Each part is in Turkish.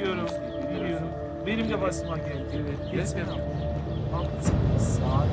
Biliyorum, biliyorum. Benim de başıma geldi. Geçen hafta. Haklısın. Saat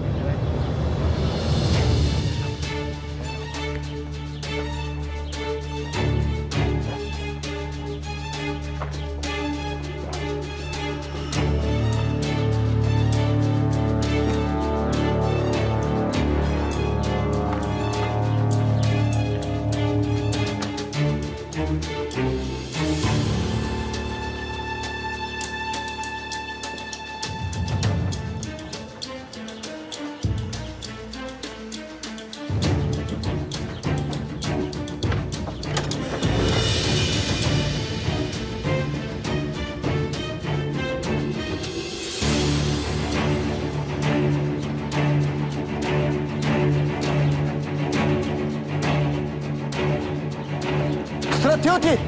evet.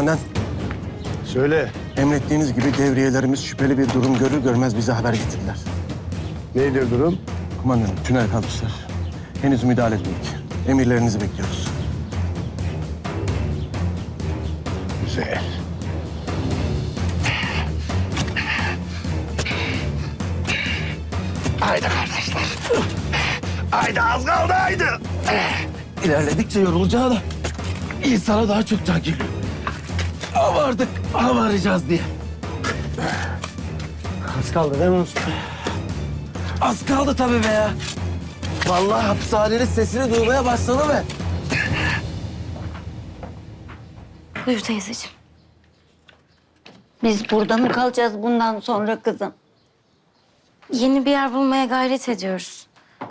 Kumandan, Söyle. emrettiğiniz gibi devriyelerimiz şüpheli bir durum görür görmez bize haber getirdiler. Nedir durum? Kumandanım, tünel kalmışlar. Henüz müdahale etmedik. Emirlerinizi bekliyoruz. Güzel. Haydi kardeşler. Haydi az kaldı haydi. İlerledikçe yorulacağı da insana daha çok can geliyor. Ama artık hava arayacağız diye. Az kaldı değil mi usta? Az kaldı tabii be ya. Vallahi hapishanenin sesini duymaya başladı be. Buyur teyzeciğim. Biz burada mı kalacağız bundan sonra kızım? Yeni bir yer bulmaya gayret ediyoruz.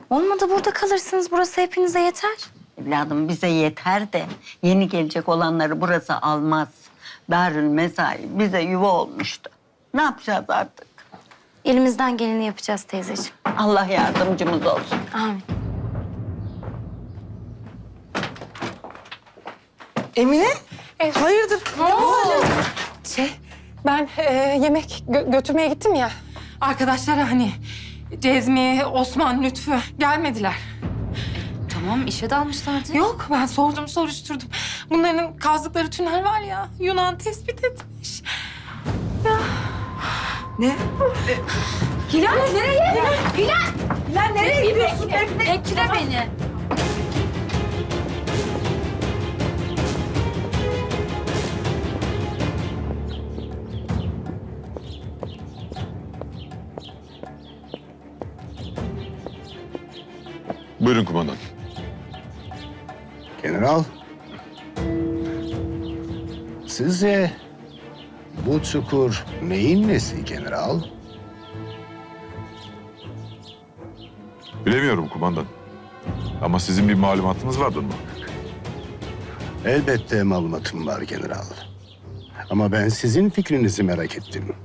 Olmadı burada kalırsınız. Burası hepinize yeter. Evladım bize yeter de yeni gelecek olanları burası almaz. Darül Mesai bize yuva olmuştu. Ne yapacağız artık? Elimizden geleni yapacağız teyzeciğim. Allah yardımcımız olsun. Amin. Emine? Hayırdır? Ne oldu? Şey, ben e, yemek gö- götürmeye gittim ya. Arkadaşlar hani Cezmi, Osman, Lütfü gelmediler. Tamam işe dalmışlardı. Yok ben sordum soruşturdum. Bunların kazdıkları tünel var ya Yunan tespit etmiş. Ne? Hilal nereye? Hilal, Hilal. Hilal nereye gidiyorsun? Bekle beni. Buyurun kumandan. General. Sizce bu çukur neyin nesi general? Bilemiyorum kumandan. Ama sizin bir malumatınız vardır mı? Elbette malumatım var general. Ama ben sizin fikrinizi merak ettim.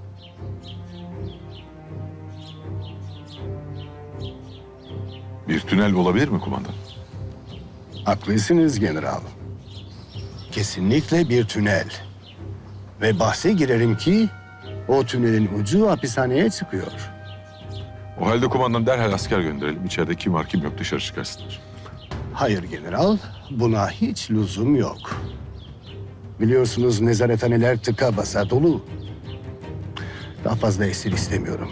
Bir tünel olabilir mi kumandan? Haklısınız general. Kesinlikle bir tünel. Ve bahse girerim ki o tünelin ucu hapishaneye çıkıyor. O halde kumandan derhal asker gönderelim. İçeride kim var kim yok dışarı çıkarsınlar. Hayır general, buna hiç lüzum yok. Biliyorsunuz nezarethaneler tıka basa dolu. Daha fazla esir istemiyorum.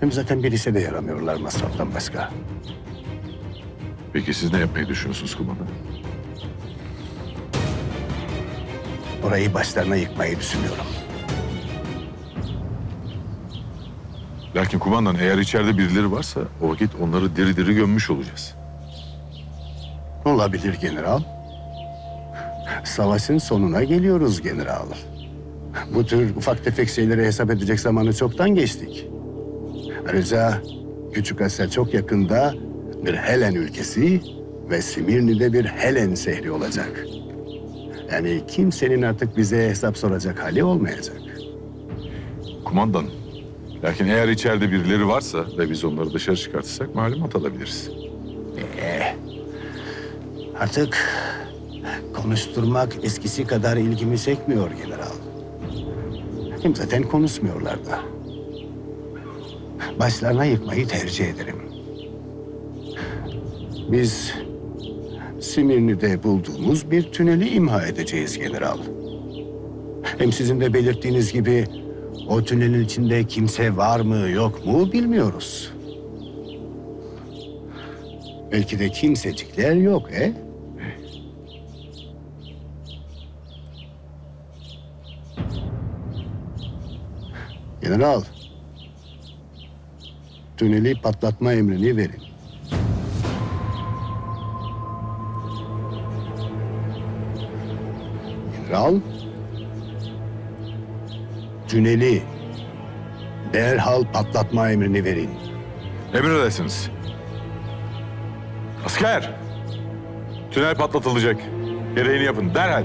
Hem zaten bir de yaramıyorlar masraftan başka. Peki siz ne yapmayı düşünüyorsunuz kumandanım? Orayı başlarına yıkmayı düşünüyorum. Lakin kumandan eğer içeride birileri varsa o vakit onları diri diri gömmüş olacağız. Olabilir general. Savaşın sonuna geliyoruz general. Bu tür ufak tefek şeyleri hesap edecek zamanı çoktan geçtik. Ayrıca Küçük Asya çok yakında bir Helen ülkesi ve Simirni'de bir Helen şehri olacak. Yani kimsenin artık bize hesap soracak hali olmayacak. Kumandanım. Lakin eğer içeride birileri varsa ve biz onları dışarı çıkartırsak malumat alabiliriz. Artık konuşturmak eskisi kadar ilgimi çekmiyor general. Hem zaten konuşmuyorlar da. Başlarına yıkmayı tercih ederim. Biz Simirni'de bulduğumuz bir tüneli imha edeceğiz general. Hem sizin de belirttiğiniz gibi o tünelin içinde kimse var mı yok mu bilmiyoruz. Belki de kimsecikler yok, he? General, tüneli patlatma emrini verin. General, tüneli derhal patlatma emrini verin. Emredersiniz. Asker! Tünel patlatılacak. Gereğini yapın derhal.